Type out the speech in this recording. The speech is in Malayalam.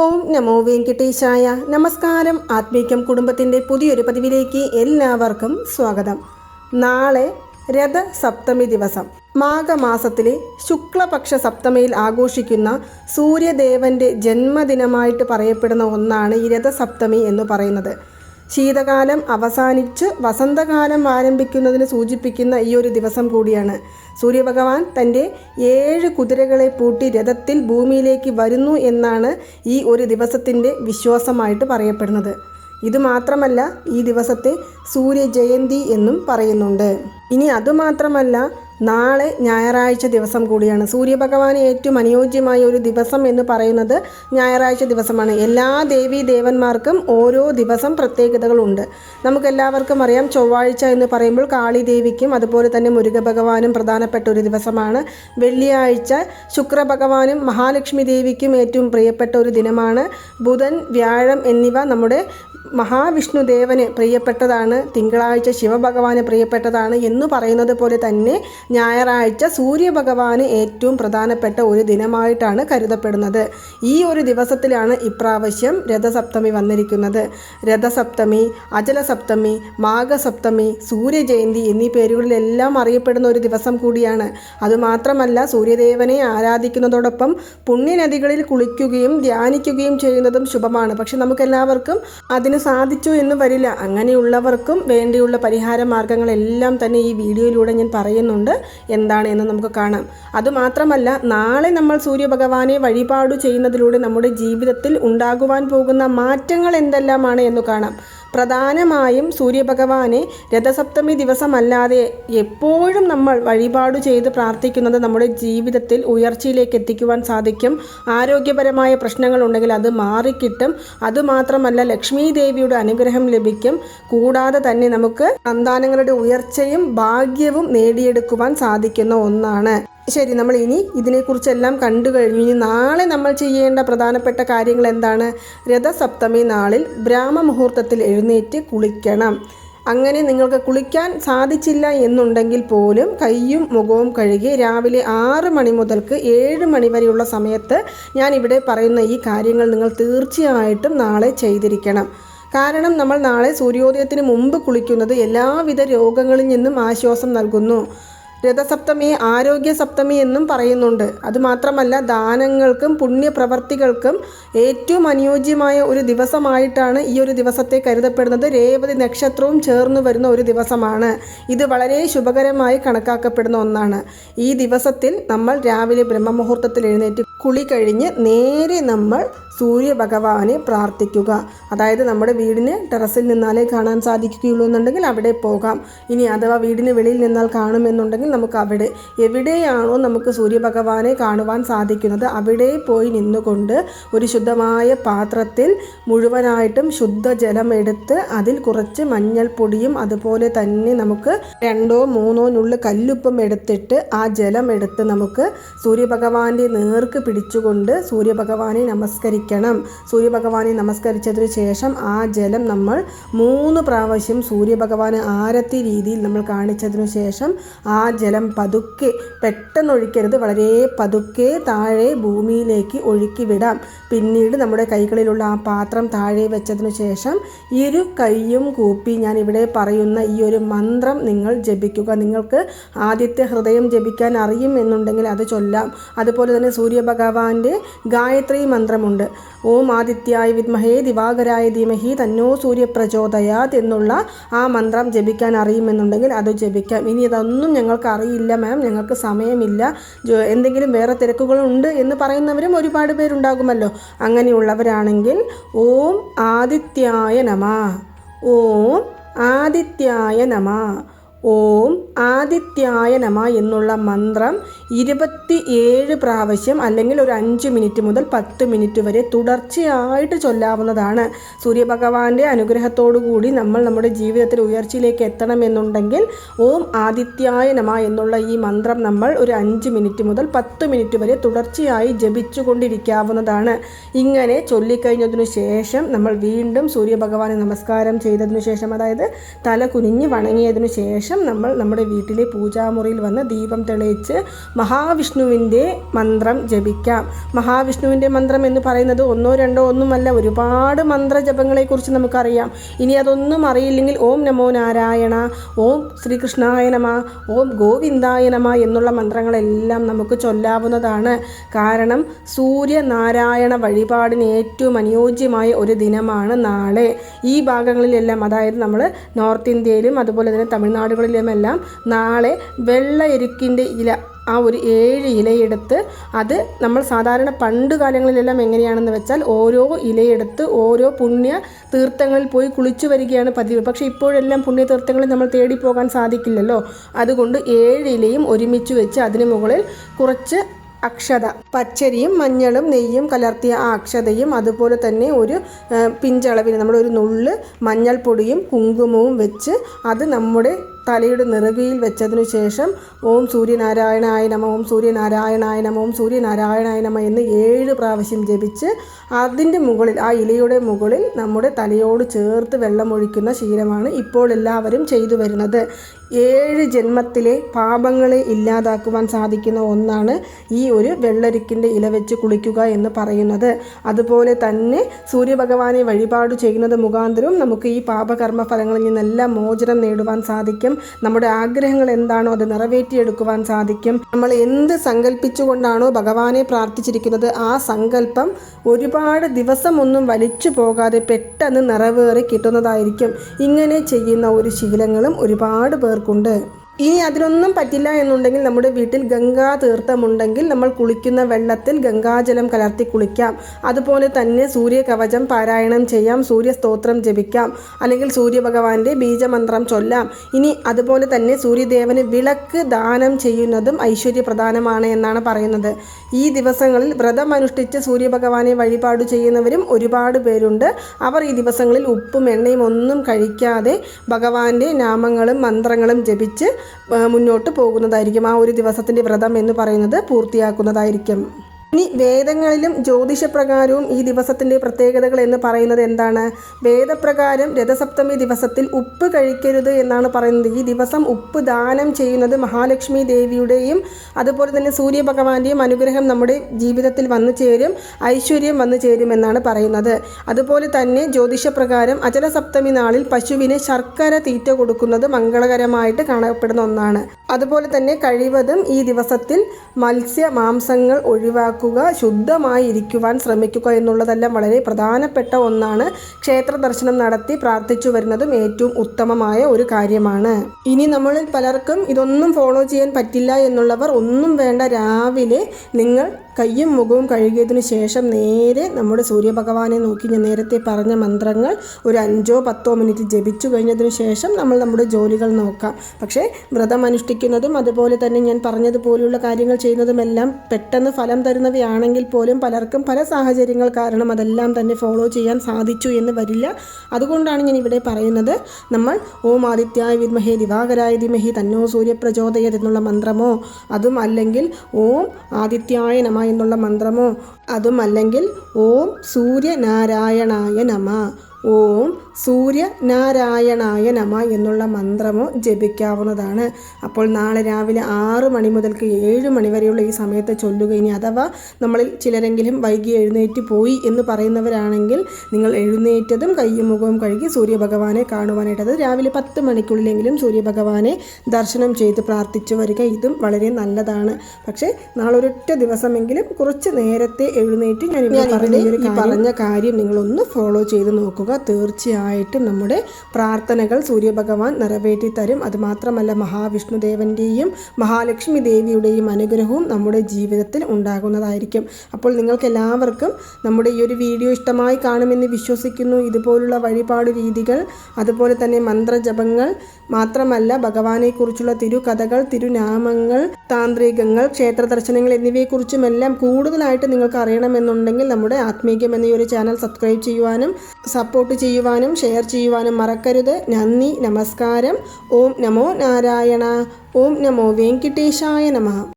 ഓം നമോ വെങ്കടേശായ നമസ്കാരം. ആത്മീക്യം കുടുംബത്തിന്റെ പുതിയൊരു പതിവിലേക്ക് എല്ലാവർക്കും സ്വാഗതം. നാളെ രഥസപ്തമി ദിവസം. മാഘമാസത്തിലെ ശുക്ലപക്ഷ സപ്തമിയിൽ ആഘോഷിക്കുന്ന സൂര്യദേവന്റെ ജന്മദിനമായിട്ട് പറയപ്പെടുന്ന ഒന്നാണ് ഈ രഥസപ്തമി എന്ന് പറയുന്നത്. ശീതകാലം അവസാനിച്ച് വസന്തകാലം ആരംഭിക്കുന്നതിന് സൂചിപ്പിക്കുന്ന ഈ ഒരു ദിവസം കൂടിയാണ്. സൂര്യഭഗവാൻ തന്റെ ഏഴ് കുതിരകളെ പൂട്ടി രഥത്തിൽ ഭൂമിയിലേക്ക് വരുന്നു എന്നാണ് ഈ ഒരു ദിവസത്തിന്റെ വിശ്വാസമായിട്ട് പറയപ്പെടുന്നത്. ഇതുമാത്രമല്ല ഈ ദിവസത്തെ സൂര്യജയന്തി എന്നും പറയുന്നുണ്ട്. ഇനി അതുമാത്രമല്ല നാളെ ഞായറാഴ്ച ദിവസം കൂടിയാണ്. സൂര്യഭഗവാന് ഏറ്റവും അനുയോജ്യമായ ഒരു ദിവസം എന്ന് പറയുന്നത് ഞായറാഴ്ച ദിവസമാണ്. എല്ലാ ദേവീ ദേവന്മാർക്കും ഓരോ ദിവസം പ്രത്യേകതകളുണ്ട്. നമുക്കെല്ലാവർക്കും അറിയാം ചൊവ്വാഴ്ച എന്ന് പറയുമ്പോൾ കാളി ദേവിക്കും അതുപോലെ തന്നെ മുരുകഭഗവാനും പ്രധാനപ്പെട്ട ഒരു ദിവസമാണ്. വെള്ളിയാഴ്ച ശുക്രഭഗവാനും മഹാലക്ഷ്മി ദേവിക്കും ഏറ്റവും പ്രിയപ്പെട്ട ഒരു ദിനമാണ്. ബുധൻ വ്യാഴം എന്നിവ നമ്മുടെ മഹാവിഷ്ണു ദേവന് പ്രിയപ്പെട്ടതാണ് തിങ്കളാഴ്ച ശിവഭഗവാന് പ്രിയപ്പെട്ടതാണ് എന്ന് പറയുന്നത് പോലെ തന്നെ ഞായറാഴ്ച സൂര്യഭഗവാന് ഏറ്റവും പ്രധാനപ്പെട്ട ഒരു ദിനമായിട്ടാണ് കരുതപ്പെടുന്നത്. ഈ ഒരു ദിവസത്തിലാണ് ഇപ്രാവശ്യം രഥസപ്തമി വന്നിരിക്കുന്നത്. രഥസപ്തമി അചലസപ്തമി മാഘസപ്തമി സൂര്യജയന്തി എന്നീ പേരുകളിലെല്ലാം അറിയപ്പെടുന്ന ഒരു ദിവസം കൂടിയാണ്. അതുമാത്രമല്ല സൂര്യദേവനെ ആരാധിക്കുന്നതോടൊപ്പം പുണ്യനദികളിൽ കുളിക്കുകയും ധ്യാനിക്കുകയും ചെയ്യുന്നതും ശുഭമാണ്. പക്ഷെ നമുക്കെല്ലാവർക്കും അതിന് സാധിച്ചു എന്ന് വരില്ല. അങ്ങനെയുള്ളവർക്കും വേണ്ടിയുള്ള പരിഹാര മാർഗങ്ങളെല്ലാം തന്നെ ഈ വീഡിയോയിലൂടെ ഞാൻ പറയുന്നുണ്ട്. എന്താണ് എന്ന് നമുക്ക് കാണാം. അതുമാത്രമല്ല നാളെ നമ്മൾ സൂര്യഭഗവാനെ വഴിപാട് ചെയ്യുന്നതിലൂടെ നമ്മുടെ ജീവിതത്തിൽ ഉണ്ടാകുവാൻ പോകുന്ന മാറ്റങ്ങൾ എന്തെല്ലാമാണ് എന്ന് കാണാം. പ്രധാനമായും സൂര്യഭഗവാനെ രഥസപ്തമി ദിവസമല്ലാതെ എപ്പോഴും നമ്മൾ വഴിപാട് ചെയ്ത് പ്രാർത്ഥിക്കുന്നത് നമ്മുടെ ജീവിതത്തിൽ ഉയർച്ചയിലേക്ക് എത്തിക്കുവാൻ സാധിക്കും. ആരോഗ്യപരമായ പ്രശ്നങ്ങൾ ഉണ്ടെങ്കിൽ അത് മാറിക്കിട്ടും. അതുമാത്രമല്ല ലക്ഷ്മി ദേവിയുടെ അനുഗ്രഹം ലഭിക്കും. കൂടാതെ തന്നെ നമുക്ക് സന്താനങ്ങളുടെ ഉയർച്ചയും ഭാഗ്യവും നേടിയെടുക്കുവാൻ സാധിക്കുന്ന ഒന്നാണ്. ശരി നമ്മൾ ഇനി ഇതിനെക്കുറിച്ചെല്ലാം കണ്ടു കഴിഞ്ഞു. ഇനി നാളെ നമ്മൾ ചെയ്യേണ്ട പ്രധാനപ്പെട്ട കാര്യങ്ങൾ എന്താണ്? രഥസപ്തമി നാളിൽ ബ്രാഹ്മമുഹൂർത്തത്തിൽ എഴുന്നേറ്റ് കുളിക്കണം. അങ്ങനെ നിങ്ങൾക്ക് കുളിക്കാൻ സാധിച്ചില്ല എന്നുണ്ടെങ്കിൽ പോലും കൈയും മുഖവും കഴുകി രാവിലെ ആറ് മണി മുതൽക്ക് ഏഴ് മണി വരെയുള്ള സമയത്ത് ഞാൻ ഇവിടെ പറയുന്ന ഈ കാര്യങ്ങൾ നിങ്ങൾ തീർച്ചയായിട്ടും നാളെ ചെയ്തിരിക്കണം. കാരണം നമ്മൾ നാളെ സൂര്യോദയത്തിന് മുമ്പ് കുളിക്കുന്നത് എല്ലാവിധ രോഗങ്ങളിൽ നിന്നും ആശ്വാസം നൽകുന്നു. രഥസപ്തമി ആരോഗ്യ സപ്തമി എന്നും പറയുന്നുണ്ട്. അതുമാത്രമല്ല ദാനങ്ങൾക്കും പുണ്യപ്രവർത്തികൾക്കും ഏറ്റവും അനുയോജ്യമായ ഒരു ദിവസമായിട്ടാണ് ഈ ഒരു ദിവസത്തെ കരുതപ്പെടുന്നത്. രേവതി നക്ഷത്രവും ചേർന്ന് വരുന്ന ഒരു ദിവസമാണ്. ഇത് വളരെ ശുഭകരമായി കണക്കാക്കപ്പെടുന്ന ഒന്നാണ്. ഈ ദിവസത്തിൽ നമ്മൾ രാവിലെ ബ്രഹ്മമുഹൂർത്തത്തിൽ എഴുന്നേറ്റ് കുളി കഴിഞ്ഞ് നേരെ നമ്മൾ സൂര്യഭഗവാനെ പ്രാർത്ഥിക്കുക. അതായത് നമ്മുടെ വീടിന് ടെറസിൽ നിന്നാലേ കാണാൻ സാധിക്കുകയുള്ളൂ എന്നുണ്ടെങ്കിൽ അവിടെ പോകാം. ഇനി അഥവാ വീടിന് വെളിയിൽ നിന്നാൽ കാണുമെന്നുണ്ടെങ്കിൽ നമുക്ക് അവിടെ എവിടെയാണോ നമുക്ക് സൂര്യഭഗവാനെ കാണുവാൻ സാധിക്കുന്നത് അവിടെ പോയി നിന്നുകൊണ്ട് ഒരു ശുദ്ധമായ പാത്രത്തിൽ മുഴുവനായിട്ടും ശുദ്ധജലം എടുത്ത് അതിൽ കുറച്ച് മഞ്ഞൾപ്പൊടിയും അതുപോലെ തന്നെ നമുക്ക് രണ്ടോ മൂന്നോ നുള്ളു കല്ലുപ്പം എടുത്തിട്ട് ആ ജലം എടുത്ത് നമുക്ക് സൂര്യഭഗവാന്റെ നേർക്ക് പിടിച്ചുകൊണ്ട് സൂര്യഭഗവാനെ നമസ്കരിക്കണം. സൂര്യഭഗവാനെ നമസ്കരിച്ചതിന് ശേഷം ആ ജലം നമ്മൾ മൂന്ന് പ്രാവശ്യം സൂര്യഭഗവാന് ആരത്തി രീതിയിൽ നമ്മൾ കാണിച്ചതിനു ശേഷം ആ ജലം പതുക്കെ പെട്ടെന്ന് ഒഴിക്കരുത്. വളരെ പതുക്കെ താഴെ ഭൂമിയിലേക്ക് ഒഴുക്കി വിടാം. പിന്നീട് നമ്മുടെ കൈകളിലുള്ള ആ പാത്രം താഴെ വെച്ചതിനു ശേഷം ഇരു കൈയും കൂപ്പി ഞാൻ ഇവിടെ പറയുന്ന ഈ ഒരു മന്ത്രം നിങ്ങൾ ജപിക്കുക. നിങ്ങൾക്ക് ആദ്യത്തെ ഹൃദയം ജപിക്കാൻ അറിയും എന്നുണ്ടെങ്കിൽ അത് ചൊല്ലാം. അതുപോലെ തന്നെ സൂര്യഭഗവാന്റെ ഗായത്രി മന്ത്രമുണ്ട്. ഓം ആദിത്യായ വിദ്മഹേ ദിവാകരായ ധീമഹി തന്നോ സൂര്യപ്രചോദയാത് എന്നുള്ള ആ മന്ത്രം ജപിക്കാൻ അറിയുമെന്നുണ്ടെങ്കിൽ അത് ജപിക്കാം. ഇനി അതൊന്നും ഞങ്ങൾക്ക് അറിയില്ല മാം. ഞങ്ങൾക്ക് സമയമില്ല. എന്തെങ്കിലും വേറെ തിരക്കുകളുണ്ട് എന്ന് പറയുന്നവരും ഒരുപാട് പേരുണ്ടാകുമല്ലോ. അങ്ങനെയുള്ളവരാണെങ്കിൽ ഓം ആദിത്യായ നമ. ഓം ആദിത്യായ നമ. ഓം ആദിത്യായ നമ എന്നുള്ള മന്ത്രം ഇരുപത്തി ഏഴ് പ്രാവശ്യം അല്ലെങ്കിൽ ഒരു അഞ്ച് മിനിറ്റ് മുതൽ പത്ത് മിനിറ്റ് വരെ തുടർച്ചയായിട്ട് ചൊല്ലാവുന്നതാണ്. സൂര്യഭഗവാന്റെ കൂടി നമ്മൾ നമ്മുടെ ജീവിതത്തിൽ ഉയർച്ചയിലേക്ക് എത്തണമെന്നുണ്ടെങ്കിൽ ഓം ആദിത്യായ നമ എന്നുള്ള ഈ മന്ത്രം നമ്മൾ ഒരു അഞ്ച് മിനിറ്റ് മുതൽ പത്ത് മിനിറ്റ് വരെ തുടർച്ചയായി ജപിച്ചുകൊണ്ടിരിക്കാവുന്നതാണ്. ഇങ്ങനെ ചൊല്ലിക്കഴിഞ്ഞതിനു ശേഷം നമ്മൾ വീണ്ടും സൂര്യഭഗവാനെ നമസ്കാരം ചെയ്തതിനു ശേഷം അതായത് തല കുനിഞ്ഞ് വണങ്ങിയതിനു ശേഷം ശേഷം നമ്മൾ നമ്മുടെ വീട്ടിലെ പൂജാമുറിയിൽ വന്ന് ദീപം തെളിയിച്ച് മഹാവിഷ്ണുവിന്റെ മന്ത്രം ജപിക്കാം. മഹാവിഷ്ണുവിന്റെ മന്ത്രം എന്ന് പറയുന്നത് ഒന്നോ രണ്ടോ ഒന്നുമല്ല ഒരുപാട് മന്ത്രജപങ്ങളെക്കുറിച്ച് നമുക്കറിയാം. ഇനി അതൊന്നും അറിയില്ലെങ്കിൽ ഓം നമോ നാരായണ ഓം ശ്രീകൃഷ്ണായ നമ ഓം ഗോവിന്ദായ നമ എന്നുള്ള മന്ത്രങ്ങളെല്ലാം നമുക്ക് ചൊല്ലാവുന്നതാണ്. കാരണം സൂര്യനാരായണ വഴിപാടിന് ഏറ്റവും അനുയോജ്യമായ ഒരു ദിനമാണ് നാളെ. ഈ ഭാഗങ്ങളിലെല്ലാം അതായത് നമ്മൾ നോർത്ത് ഇന്ത്യയിലും അതുപോലെ തന്നെ തമിഴ്നാടുകളിലുമെല്ലാം നാളെ വെള്ള എരുക്കിന്റെ ഇല ആ ഒരു ഏഴ് ഇലയെടുത്ത് അത് നമ്മൾ സാധാരണ പണ്ട് കാലങ്ങളിലെല്ലാം എങ്ങനെയാണെന്ന് വെച്ചാൽ ഓരോ ഇലയെടുത്ത് ഓരോ പുണ്യ തീർത്ഥങ്ങളിൽ പോയി കുളിച്ചു വരികയാണ് പതിവ്. പക്ഷേ ഇപ്പോഴെല്ലാം പുണ്യ തീർത്ഥങ്ങളിൽ നമ്മൾ തേടി പോകാൻ സാധിക്കില്ലല്ലോ. അതുകൊണ്ട് ഏഴ് ഇലയും ഒരുമിച്ച് വെച്ച് അതിന് മുകളിൽ കുറച്ച് അക്ഷത പച്ചരിയും മഞ്ഞളും നെയ്യും കലർത്തിയ ആ അക്ഷതയും അതുപോലെ തന്നെ ഒരു പിഞ്ചളവിന് പിഞ്ചളവിന് ഒരു നുള്ള് മഞ്ഞൾപ്പൊടിയും കുങ്കുമവും വെച്ച് അത് നമ്മുടെ തലയുടെ നെറുകയിൽ വെച്ചതിനു ശേഷം ഓം സൂര്യനാരായണായ നമ ഓം സൂര്യനാരായണായ നമ ഓം സൂര്യനാരായണായ നമ എന്ന് ഏഴ് പ്രാവശ്യം ജപിച്ച് അതിന്റെ മുകളിൽ ആ ഇലയുടെ മുകളിൽ നമ്മുടെ തലയോട് ചേർത്ത് വെള്ളമൊഴിക്കുന്ന ശീലമാണ് ഇപ്പോൾ എല്ലാവരും ചെയ്തു വരുന്നത്. ഏഴ് ജന്മത്തിലെ പാപങ്ങളെ ഇല്ലാതാക്കുവാൻ സാധിക്കുന്ന ഒന്നാണ് ഈ ഒരു വെള്ളരിക്കിന്റെ ഇല വെച്ച് കുളിക്കുക എന്ന് പറയുന്നത്. അതുപോലെ തന്നെ സൂര്യഭഗവാനെ വഴിപാട് ചെയ്യുന്നത് മുഖാന്തരവും നമുക്ക് ഈ പാപകർമ്മ ഫലങ്ങളിൽ നിന്നെല്ലാം മോചനം നേടുവാൻ സാധിക്കും. നമ്മുടെ ആഗ്രഹങ്ങൾ എന്താണോ അത് നിറവേറ്റിയെടുക്കുവാൻ സാധിക്കും. നമ്മൾ എന്ത് സങ്കല്പിച്ചുകൊണ്ടാണോ ഭഗവാനെ പ്രാർത്ഥിച്ചിരിക്കുന്നത് ആ സങ്കല്പം ഒരുപാട് ദിവസം ഒന്നും വലിച്ചു പോകാതെ പെട്ടെന്ന് നിറവേറി കിട്ടുന്നതായിരിക്കും. ഇങ്ങനെ ചെയ്യുന്ന ഒരു ശീലങ്ങളും ഒരുപാട് പേർക്കുണ്ട്. ഇനി അതിനൊന്നും പറ്റില്ല എന്നുണ്ടെങ്കിൽ നമ്മുടെ വീട്ടിൽ ഗംഗാ തീർത്ഥമുണ്ടെങ്കിൽ നമ്മൾ കുളിക്കുന്ന വെള്ളത്തിൽ ഗംഗാജലം കലർത്തി കുളിക്കാം. അതുപോലെ തന്നെ സൂര്യകവചം പാരായണം ചെയ്യാം സൂര്യസ്തോത്രം ജപിക്കാം അല്ലെങ്കിൽ സൂര്യഭഗവാന്റെ ബീജമന്ത്രം ചൊല്ലാം. ഇനി അതുപോലെ തന്നെ സൂര്യദേവന് വിളക്ക് ദാനം ചെയ്യുന്നതും ഐശ്വര്യപ്രധാനമാണ് എന്നാണ് പറയുന്നത്. ഈ ദിവസങ്ങളിൽ വ്രതമനുഷ്ഠിച്ച് സൂര്യഭഗവാനെ വഴിപാട് ചെയ്യുന്നവരും ഒരുപാട് പേരുണ്ട്. അവർ ഈ ദിവസങ്ങളിൽ ഉപ്പും എണ്ണയും ഒന്നും കഴിക്കാതെ ഭഗവാന്റെ നാമങ്ങളും മന്ത്രങ്ങളും ജപിച്ച് മുന്നോട്ട് പോകുന്നതായിരിക്കും. ആ ഒരു ദിവസത്തിന്റെ വ്രതം എന്ന് പറയുന്നത് പൂർത്തിയാക്കുന്നതായിരിക്കും. ഇനി വേദങ്ങളിലും ജ്യോതിഷപ്രകാരവും ഈ ദിവസത്തിന്റെ പ്രത്യേകതകൾ എന്ന് പറയുന്നത് എന്താണ്? വേദപ്രകാരം രഥസപ്തമി ദിവസത്തിൽ ഉപ്പ് കഴിക്കരുത് എന്നാണ് പറയുന്നത്. ഈ ദിവസം ഉപ്പ് ദാനം ചെയ്യുന്നത് മഹാലക്ഷ്മി ദേവിയുടെയും അതുപോലെ തന്നെ സൂര്യഭഗവാന്റെയും അനുഗ്രഹം നമ്മുടെ ജീവിതത്തിൽ വന്നു ചേരും ഐശ്വര്യം വന്നു ചേരും എന്നാണ് പറയുന്നത്. അതുപോലെ തന്നെ ജ്യോതിഷപ്രകാരം അചലസപ്തമി നാളിൽ പശുവിന് ശർക്കര തീറ്റ കൊടുക്കുന്നത് മംഗളകരമായിട്ട് കാണപ്പെടുന്ന ഒന്നാണ്. അതുപോലെ തന്നെ കഴിവതും ഈ ദിവസത്തിൽ മത്സ്യ മാംസങ്ങൾ ഒഴിവാക്കുക ശുദ്ധമായി ഇരിക്കുവാൻ ശ്രമിക്കുക എന്നുള്ളതെല്ലാം വളരെ പ്രധാനപ്പെട്ട ഒന്നാണ്. ക്ഷേത്ര ദർശനം നടത്തി പ്രാർത്ഥിച്ചു വരുന്നതും ഏറ്റവും ഉത്തമമായ ഒരു കാര്യമാണ്. ഇനി നമ്മളിൽ പലർക്കും ഇതൊന്നും ഫോളോ ചെയ്യാൻ പറ്റില്ല എന്നുള്ളവർ ഒന്നും വേണ്ട. രാവിലെ നിങ്ങൾ കയ്യും മുഖവും കഴുകിയതിനു ശേഷം നേരെ നമ്മുടെ സൂര്യഭഗവാനെ നോക്കി ഞാൻ നേരത്തെ പറഞ്ഞ മന്ത്രങ്ങൾ ഒരു അഞ്ചോ പത്തോ മിനിറ്റ് ജപിച്ചു കഴിഞ്ഞതിനു ശേഷം നമ്മൾ നമ്മുടെ ജോലികൾ നോക്കാം. പക്ഷേ വ്രതം അനുഷ്ഠിക്കുന്നതും അതുപോലെ തന്നെ ഞാൻ പറഞ്ഞതുപോലെയുള്ള കാര്യങ്ങൾ ചെയ്യുന്നതുമെല്ലാം പെട്ടെന്ന് ഫലം തരുന്നവയാണെങ്കിൽ പോലും പലർക്കും പല സാഹചര്യങ്ങൾ കാരണം അതെല്ലാം തന്നെ ഫോളോ ചെയ്യാൻ സാധിച്ചു എന്ന് വരില്ല. അതുകൊണ്ടാണ് ഞാൻ ഇവിടെ പറയുന്നത്. നമ്മൾ ഓം ആദിത്യായ വിദ്മഹേ ദിവാകരായ ധിമഹി തന്നോ സൂര്യപ്രചോദയത് എന്നുള്ള മന്ത്രമോ അതും അല്ലെങ്കിൽ ഓം ആദിത്യായ നമ എന്നുള്ള മന്ത്രമോ അതും അല്ലെങ്കിൽ ഓം സൂര്യനാരായണായ നമ ഓം സൂര്യനാരായണായ നമ എന്നുള്ള മന്ത്രമോ ജപിക്കാവുന്നതാണ്. അപ്പോൾ നാളെ രാവിലെ ആറ് മണി മുതൽക്ക് ഏഴ് മണി വരെയുള്ള ഈ സമയത്തെ ചൊല്ലുക. ഇനി അഥവാ നമ്മളിൽ ചിലരെങ്കിലും വൈകി എഴുന്നേറ്റ് പോയി എന്ന് പറയുന്നവരാണെങ്കിൽ നിങ്ങൾ എഴുന്നേറ്റതും കയ്യും മുഖവും കഴുകി സൂര്യഭഗവാനെ കാണുവാനായിട്ട് അത് രാവിലെ പത്ത് മണിക്കുള്ളിലെങ്കിലും സൂര്യഭഗവാനെ ദർശനം ചെയ്ത് പ്രാർത്ഥിച്ചു വരിക. ഇതും വളരെ നല്ലതാണ്. പക്ഷേ നാളെ ഒരൊറ്റ ദിവസമെങ്കിലും കുറച്ച് നേരത്തെ എഴുന്നേറ്റ് ഞാൻ പറഞ്ഞ കാര്യം നിങ്ങളൊന്ന് ഫോളോ ചെയ്ത് നോക്കുക. തീർച്ചയായിട്ടും നമ്മുടെ പ്രാർത്ഥനകൾ സൂര്യഭഗവാൻ നിറവേറ്റി തരും. അതുമാത്രമല്ല മഹാവിഷ്ണുദേവന്റെയും മഹാലക്ഷ്മി ദേവിയുടെയും അനുഗ്രഹവും നമ്മുടെ ജീവിതത്തിൽ ഉണ്ടാകുന്നതായിരിക്കും. അപ്പോൾ നിങ്ങൾക്ക് എല്ലാവർക്കും നമ്മുടെ ഈ ഒരു വീഡിയോ ഇഷ്ടമായി കാണുമെന്ന് വിശ്വസിക്കുന്നു. ഇതുപോലുള്ള വഴിപാട് രീതികൾ അതുപോലെ തന്നെ മന്ത്രജപങ്ങൾ മാത്രമല്ല ഭഗവാനെക്കുറിച്ചുള്ള തിരുകഥകൾ തിരുനാമങ്ങൾ താന്ത്രികങ്ങൾ ക്ഷേത്ര ദർശനങ്ങൾ എന്നിവയെക്കുറിച്ചുമെല്ലാം കൂടുതലായിട്ട് നിങ്ങൾക്ക് അറിയണമെന്നുണ്ടെങ്കിൽ നമ്മുടെ ആത്മീകം എന്ന ഈ ഒരു ചാനൽ സബ്സ്ക്രൈബ് ചെയ്യുവാനും സപ്പോർട്ട് ചെയ്യുവാനും ഷെയർ ചെയ്യുവാനും മറക്കരുത്. നന്ദി നമസ്കാരം. ഓം നമോ നാരായണ. ഓം നമോ വെങ്കിട്ടേശായ നമഃ.